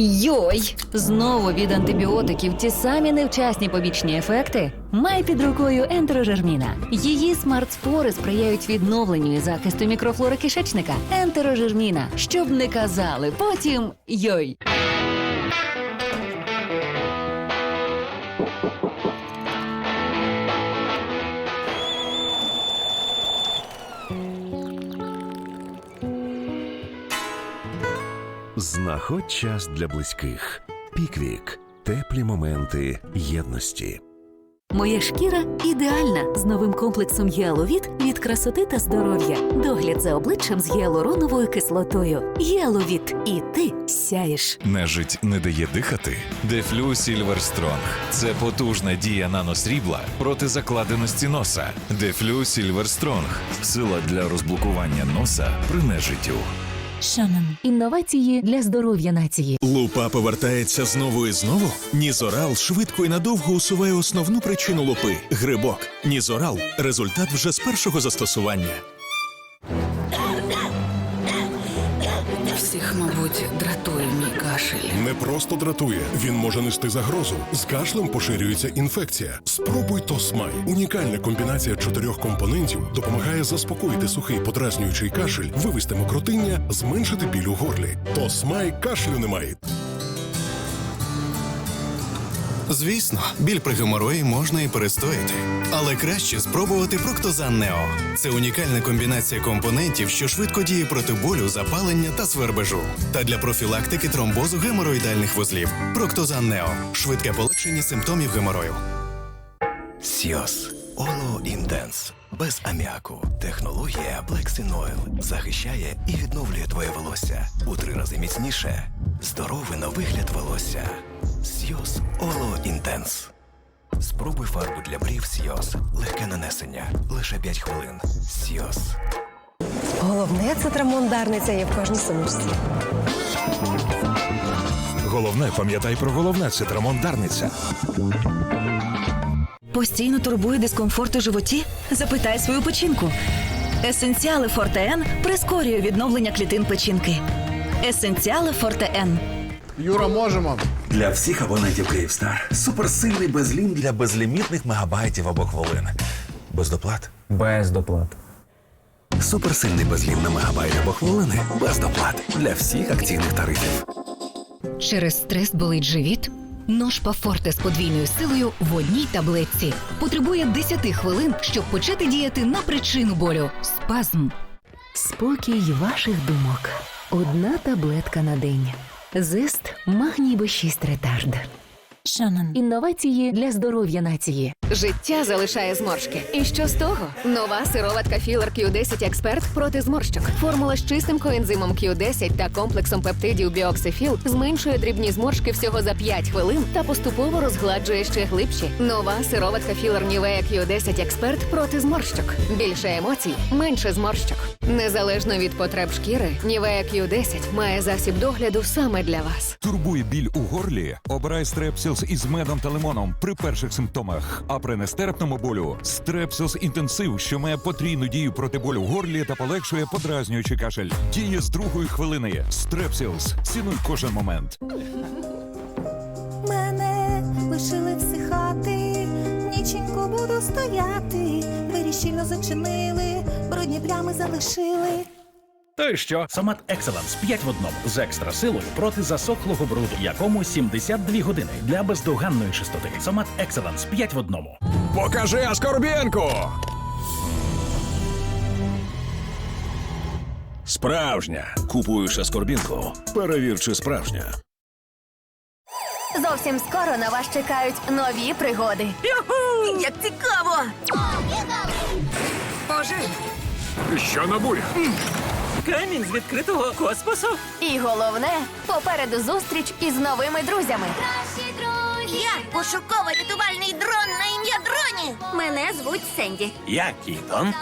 Йой! Знову від антибіотиків ті самі невчасні побічні ефекти. Май під рукою ентерожерміна. Її смарт-спори сприяють відновленню і захисту мікрофлори кишечника. Ентерожерміна. Щоб не казали, потім йой. Знаходь час для близьких. Піквік. Теплі моменти єдності. Моя шкіра ідеальна з новим комплексом Гіаловіт від красоти та здоров'я. Догляд за обличчям з гіалуроновою кислотою. Гіаловіт. І ти сяєш. Нежить не дає дихати. Дефлю Сільвер Стронг. Це потужна дія наносрібла проти закладеності носа. Дефлю Сільвер Стронг. Сила для розблокування носа при нежиттю. Шанан. Інновації для здоров'я нації. Лупа повертається знову і знову. Нізорал швидко і надовго усуває основну причину лупи грибок. Нізорал результат вже з першого застосування. Кашель. Не просто дратує, він може нести загрозу. З кашлем поширюється інфекція. Спробуй Тосмай. Унікальна комбінація чотирьох компонентів допомагає заспокоїти сухий подразнюючий кашель, вивести мокротиння, зменшити біль у горлі. Тосмай кашлю немає. Звісно, біль при геморої можна і перестояти. Але краще спробувати Проктозан Нео. Це унікальна комбінація компонентів, що швидко діє проти болю, запалення та свербежу. Та для профілактики тромбозу геморроїдальних вузлів. Проктозан Нео. Швидке полегшення симптомів геморою. Сіос Оло Інтенс. Без аміаку. Технологія Black Oil захищає і відновлює твоє волосся у три рази міцніше. Здоровий на вигляд волосся. Сіос Оло Інтенс. Спробуй фарбу для брів Сіос. Легке нанесення. Лише 5 хвилин. Сіос. Головне це трамондарниця є в кожній сумочці. Головне, пам'ятай про головне це трамондарниця. Постійно турбує дискомфорт у животі? Запитай свою печінку. Есенціали Форте Н прискорює відновлення клітин печінки. Есенціали Форте Н. Юра, можемо. Для всіх абонентів Київстар. Суперсильний безлім для безлімітних мегабайтів або хвилин. Без доплат. Без доплат. Суперсильний безлім на мегабайт або хвилини. Без доплат. Для всіх акційних тарифів. Через стрес болить живіт? Ножпа Форте з подвійною силою в одній таблетці потребує 10 хвилин, щоб почати діяти на причину болю спазм. Спокій ваших думок. Одна таблетка на день. Зест магній Б6 ретард. Шанан. Інновації для здоров'я нації. Життя залишає зморшки. І що з того? Нова сироватка Філер Q10 Експерт проти зморщок. Формула з чистим коензимом Q10 та комплексом пептидів Біоксифіл зменшує дрібні зморшки всього за 5 хвилин та поступово розгладжує ще глибші. Нова сироватка Філер Нівея Q10 Експерт проти зморщок. Більше емоцій, менше зморщок. Незалежно від потреб шкіри, Нівея Q10 має засіб догляду саме для вас. Турбує біль у горлі? Обирай стрепсілс із медом та лимоном при перших симптомах. А при нестерпному болю стрепсілс інтенсив, що має потрійну дію проти болю в горлі та полегшує подразнюючий кашель. Діє з другої хвилини. Стрепсілс. Цінуй кожен момент. Мене лишили всихати, ніченько буду стояти. Двері щільно зачинили, брудні плями залишили. То й що? Сомат Екселенс 5 в одному з екстра силою проти засохлого бруду, якому 72 години для бездоганної чистоти. Сомат Екселенс 5 в одному. Покажи Аскорбєнку! Справжня. Купуєш Аскорбінку. Перевір, чи справжня. Зовсім скоро на вас чекають нові пригоди. Як цікаво! Що на буря? Камінь з відкритого космосу. І головне, попереду зустріч із новими друзями. Я пошуково рятувальний дрон на ім'я дроні. Мене звуть Сенді. Я Кітон.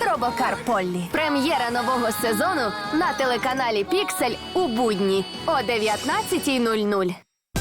Робокар Поллі. Прем'єра нового сезону на телеканалі Піксель у будні о 19.00.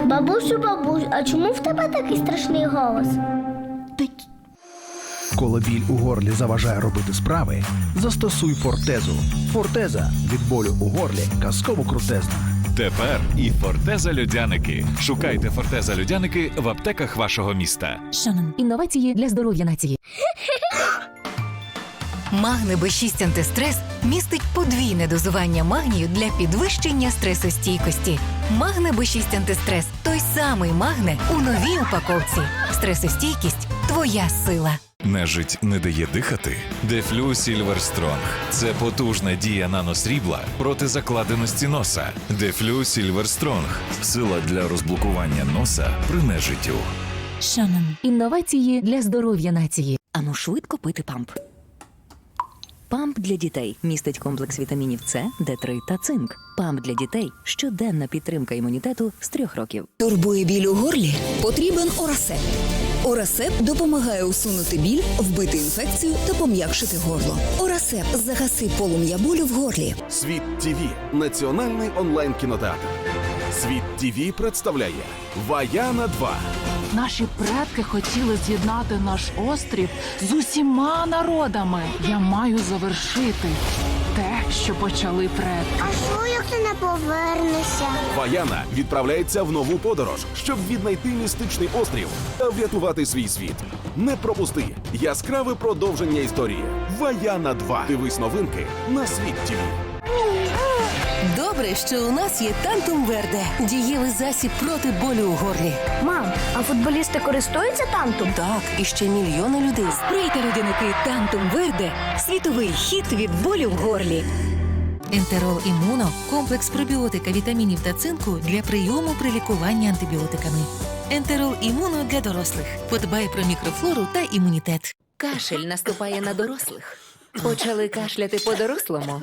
Бабусю, бабусь, а чому в тебе такий страшний голос? Коли біль у горлі заважає робити справи, застосуй фортезу. Фортеза від болю у горлі казково крутезна. Тепер і фортеза льодяники. Шукайте фортеза льодяники в аптеках вашого міста. Шанон. Інновації для здоров'я нації. Магне Б6 антистрес містить подвійне дозування магнію для підвищення стресостійкості. Магне Б6 антистрес той самий магне у новій упаковці. Стресостійкість твоя сила. Нежить не дає дихати. Дефлю Сільвер Стронг. Це потужна дія наносрібла проти закладеності носа. Дефлю Сільвер Стронг. Сила для розблокування носа при нежиттю. Шанон. Інновації для здоров'я нації. Ану швидко пити памп. Памп для дітей містить комплекс вітамінів С, Д3 та цинк. Памп для дітей щоденна підтримка імунітету з трьох років. Турбує біль у горлі? Потрібен Орасеп. Орасеп допомагає усунути біль, вбити інфекцію та пом'якшити горло. Орасеп загаси полум'я болю в горлі. Світ ТВ – національний онлайн кінотеатр. Світ ТВ представляє Ваяна 2. Наші предки хотіли з'єднати наш острів з усіма народами. Я маю завершити те, що почали предки. А що, як ти не повернешся? Ваяна відправляється в нову подорож, щоб віднайти містичний острів та врятувати свій світ. Не пропусти яскраве продовження історії. Ваяна 2. Дивись новинки на світ ТВ. Добре, що у нас є Тантум Верде. Дієвий засіб проти болю у горлі. Мам, а футболісти користуються тантом? Так, і ще мільйони людей. Сприйте людяники Тантум Верде. Світовий хіт від болю в горлі. Ентерол імуно комплекс пробіотика, вітамінів та цинку для прийому при лікуванні антибіотиками. Ентерол імуно для дорослих. Подбай про мікрофлору та імунітет. Кашель наступає на дорослих. Почали кашляти по-дорослому.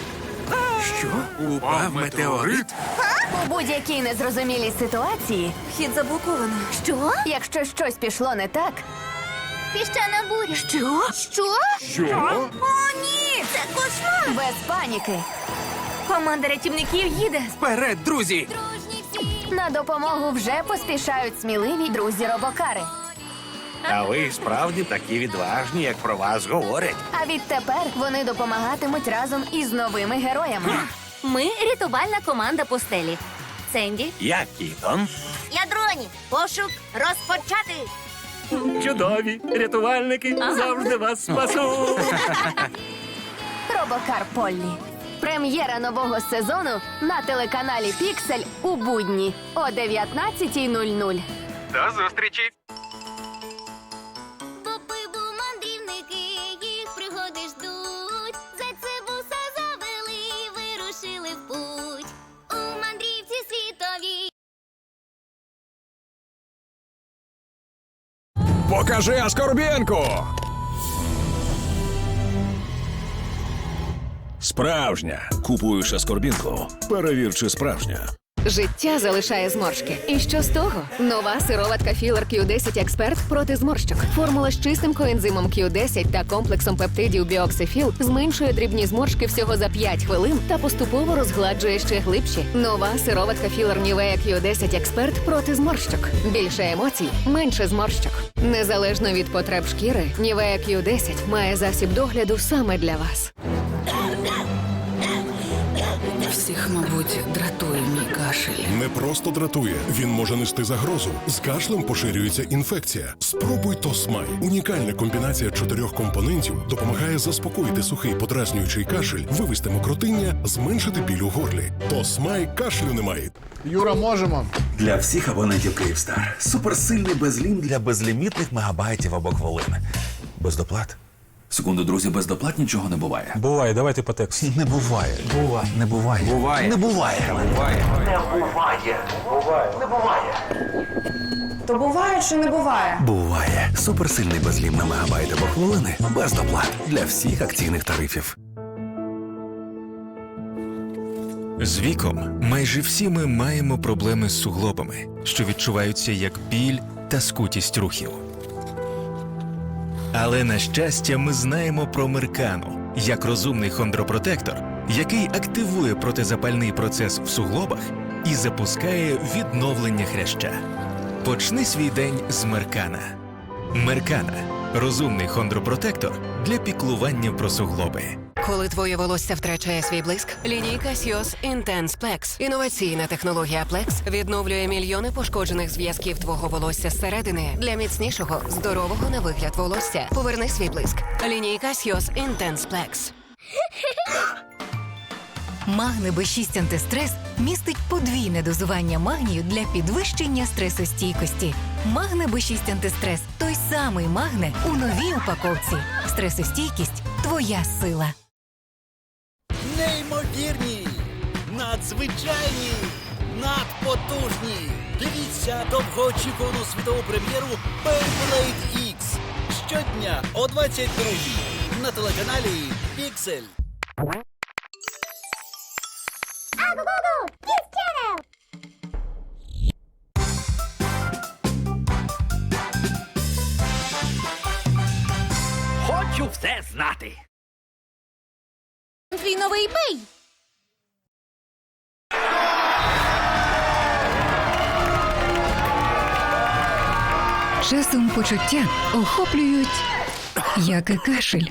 Що? Упав метеорит? У будь-якій незрозумілій ситуації Вхід заблоковано. Що? Якщо щось пішло не так. Піщана буря. Що? Що? Що? О, ні! Це кошмар! Без паніки. Команда рятівників їде. Вперед, друзі! На допомогу вже поспішають сміливі друзі робокари. А ви справді такі відважні, як про вас говорять. А відтепер вони допомагатимуть разом із новими героями. Ми рятувальна команда пустелі. Сенді, Я Кітон. я дроні. Пошук розпочати. Чудові рятувальники завжди вас спасуть. Робокар Поллі. Прем'єра нового сезону на телеканалі Піксель у будні о 19.00. До зустрічі! Покажи Аскорбєнку! Справжня. Купуєш Аскорбінку. Перевір, чи справжня. Життя залишає зморшки. І що з того? Нова сироватка Філер Q10 Експерт проти зморщок. Формула з чистим коензимом Q10 та комплексом пептидів Біоксифіл зменшує дрібні зморшки всього за 5 хвилин та поступово розгладжує ще глибші. Нова сироватка Філер Нівея Q10 Експерт проти зморщок. Більше емоцій, менше зморщок. Незалежно від потреб шкіри, Нівея Q10 має засіб догляду саме для вас. Мабуть, дратує мій кашель. Не просто дратує, він може нести загрозу. З кашлем поширюється інфекція. Спробуй Тосмай. Унікальна комбінація чотирьох компонентів допомагає заспокоїти сухий подразнюючий кашель, вивести мокротиння, зменшити біль у горлі. Тосмай кашлю немає. Юра, можемо. Для всіх абонентів Київстар. Суперсильний безлім для безлімітних мегабайтів або хвилин. Без доплат. Секунду, друзі, без доплат нічого не буває. Буває, давайте по тексту. Не буває. Буває. Не буває. Буває. Не буває. Буває. Не Буває. Не буває. То буває чи не буває? Буває суперсильний безлім на мегабайт або хвилини без доплат для всіх акційних тарифів. З віком майже всі ми маємо проблеми з суглобами, що відчуваються як біль та скутість рухів. Але на щастя, ми знаємо про Меркану як розумний хондропротектор, який активує протизапальний процес в суглобах і запускає відновлення хряща. Почни свій день з Меркана. Меркана розумний хондропротектор для піклування про суглоби. Коли твоє волосся втрачає свій блиск, лінійка Sios Intense Plex. Інноваційна технологія Plex відновлює мільйони пошкоджених зв'язків твого волосся зсередини для міцнішого, здорового на вигляд волосся. Поверни свій блиск. Лінійка Sios Intense Plex. Магне Б6 антистрес містить подвійне дозування магнію для підвищення стресостійкості. Магне Б6 антистрес той самий магне у новій упаковці. Стресостійкість твоя сила. Надзвичайні, надпотужні. Дивіться довгоочікувану світову прем'єру Beyblade X щодня о 22 на телеканалі Pixel. Хочу все знати. Твій новий бей. Часом почуття охоплюють, як і кашель.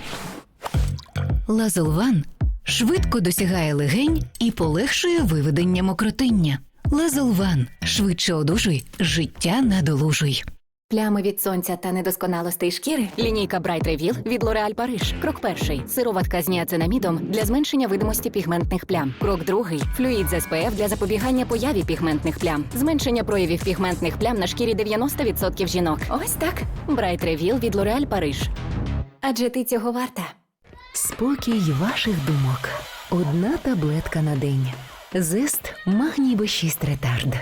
Лазелван швидко досягає легень і полегшує виведення мокротиння. Лазелван швидше одужуй, життя надолужуй. Плями від сонця та недосконалостей шкіри. Лінійка Bright Reveal від L'Oréal Paris. Крок перший. Сироватка з ніацинамідом для зменшення видимості пігментних плям. Крок другий. Флюїд з SPF для запобігання появі пігментних плям. Зменшення проявів пігментних плям на шкірі 90% жінок. Ось так. Bright Reveal від L'Oréal Paris. Адже ти цього варта. Спокій ваших думок. Одна таблетка на день. Зест магній Б6 ретард.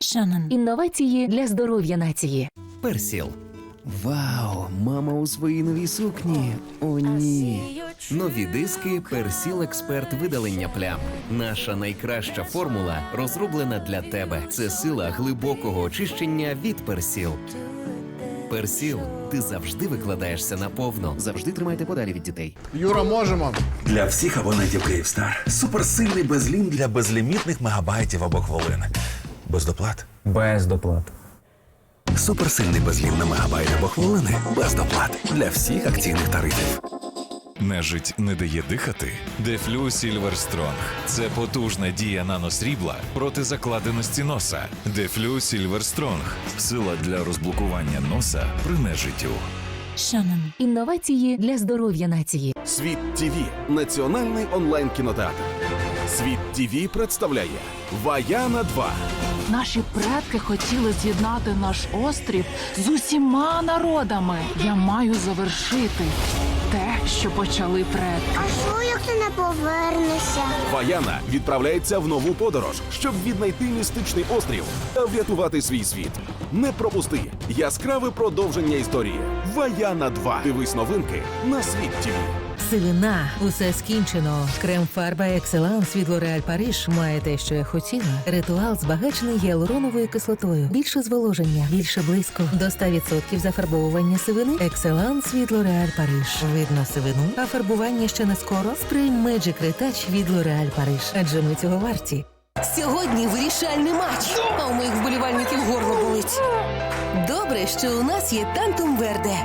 Шанан. Інновації для здоров'я нації. Персіл. Вау, мама у своїй новій сукні. О, ні. Нові диски Персіл Експерт видалення плям. Наша найкраща формула розроблена для тебе. Це сила глибокого очищення від Персіл. Персіл, ти завжди викладаєшся наповно. Завжди тримайте подалі від дітей. Юра, можемо. Для всіх абонентів Київстар. Суперсильний безлім для безлімітних мегабайтів або хвилин. Без доплат. Без доплат. Суперсильний безлім на мегабайт або хвилини без доплат для всіх акційних тарифів. Нежить не дає дихати? Дефлю Сільвер Стронг. Це потужна дія наносрібла проти закладеності носа. Дефлю Сільвер Стронг. Сила для розблокування носа при нежиттю. Шанан. Інновації для здоров'я нації. Світ ТВ – національний онлайн кінотеатр. Світ ТВ представляє Ваяна 2. Наші предки хотіли з'єднати наш острів з усіма народами. Я маю завершити те, що почали предки. А що, як ти не повернешся? Ваяна відправляється в нову подорож, щоб віднайти містичний острів та врятувати свій світ. Не пропусти яскраве продовження історії. Ваяна 2. Дивись новинки на світ ТВ. Сивина, усе скінчено. Крем-фарба Екселанс від L'Oréal Paris має те, що я хотіла. Ритуал збагачений гіалуроновою кислотою. Більше зволоження, більше блиску. До 100% зафарбовування сивини. Екселанс від L'Oréal Paris. Видно сивину, а фарбування ще не скоро. Спрей Magic Retouch від L'Oréal Paris. Адже ми цього варті. Сьогодні вирішальний матч, а у моїх вболівальників горло болить. Добре, що у нас є Тантум Верде.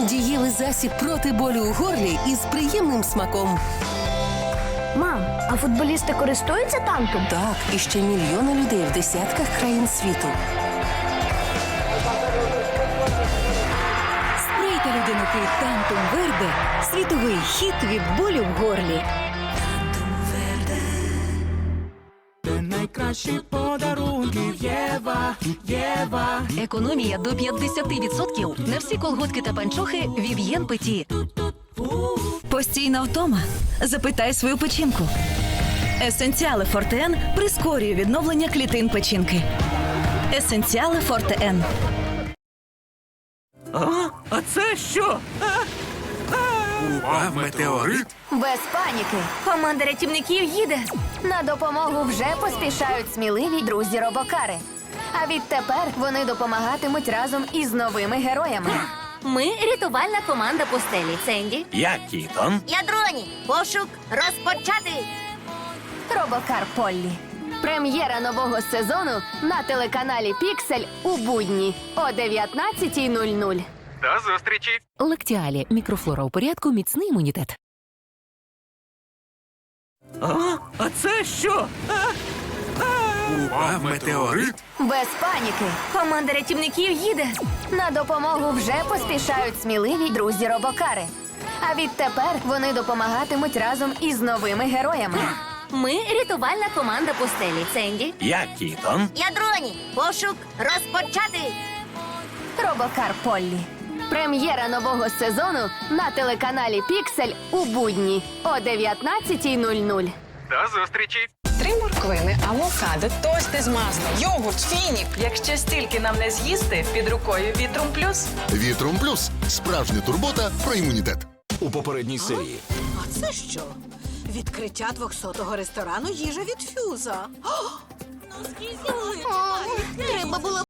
Дієвий засіб проти болю у горлі із приємним смаком. Мам, а футболісти користуються танком? Так, і ще мільйони людей в десятках країн світу. Сприйте людинокий Тантум Верде. Світовий хіт від болю в горлі. Найкращі подарунки Єва, Єва. Економія до 50% на всі колготки та панчохи від Єн Петі. Постійна втома. Запитай свою печінку. Есенціали Фортеен прискорює відновлення клітин печінки. Есенціали Фортеен. А, а це що? Упав метеорит? Без паніки. Команда рятівників їде. На допомогу вже поспішають сміливі друзі робокари. А відтепер вони допомагатимуть разом із новими героями. Ми рятувальна команда пустелі. Сенді. Я Кітон. Я дроні. Пошук розпочати. Робокар Поллі. Прем'єра нового сезону на телеканалі Піксель у будні о 19.00. До зустрічі. Лактіалі. Мікрофлора у порядку, міцний імунітет. А, а це що? Упав метеорит? Без паніки. Команда рятівників їде. На допомогу вже поспішають сміливі друзі робокари. А відтепер вони допомагатимуть разом із новими героями. Ми рятувальна команда пустелі. Сенді. Я Кітон. Я дроні. Пошук розпочати. Робокар Поллі. Прем'єра нового сезону на телеканалі Піксель у будні о 19.00. До зустрічі. Три морквини, авокадо, тости з маслом, йогурт, фінік. Якщо стільки нам не з'їсти, під рукою Вітрум Плюс. Вітром плюс справжня турбота про імунітет. У попередній серії А це що? Відкриття 200-го ресторану їжа від фюза. Треба було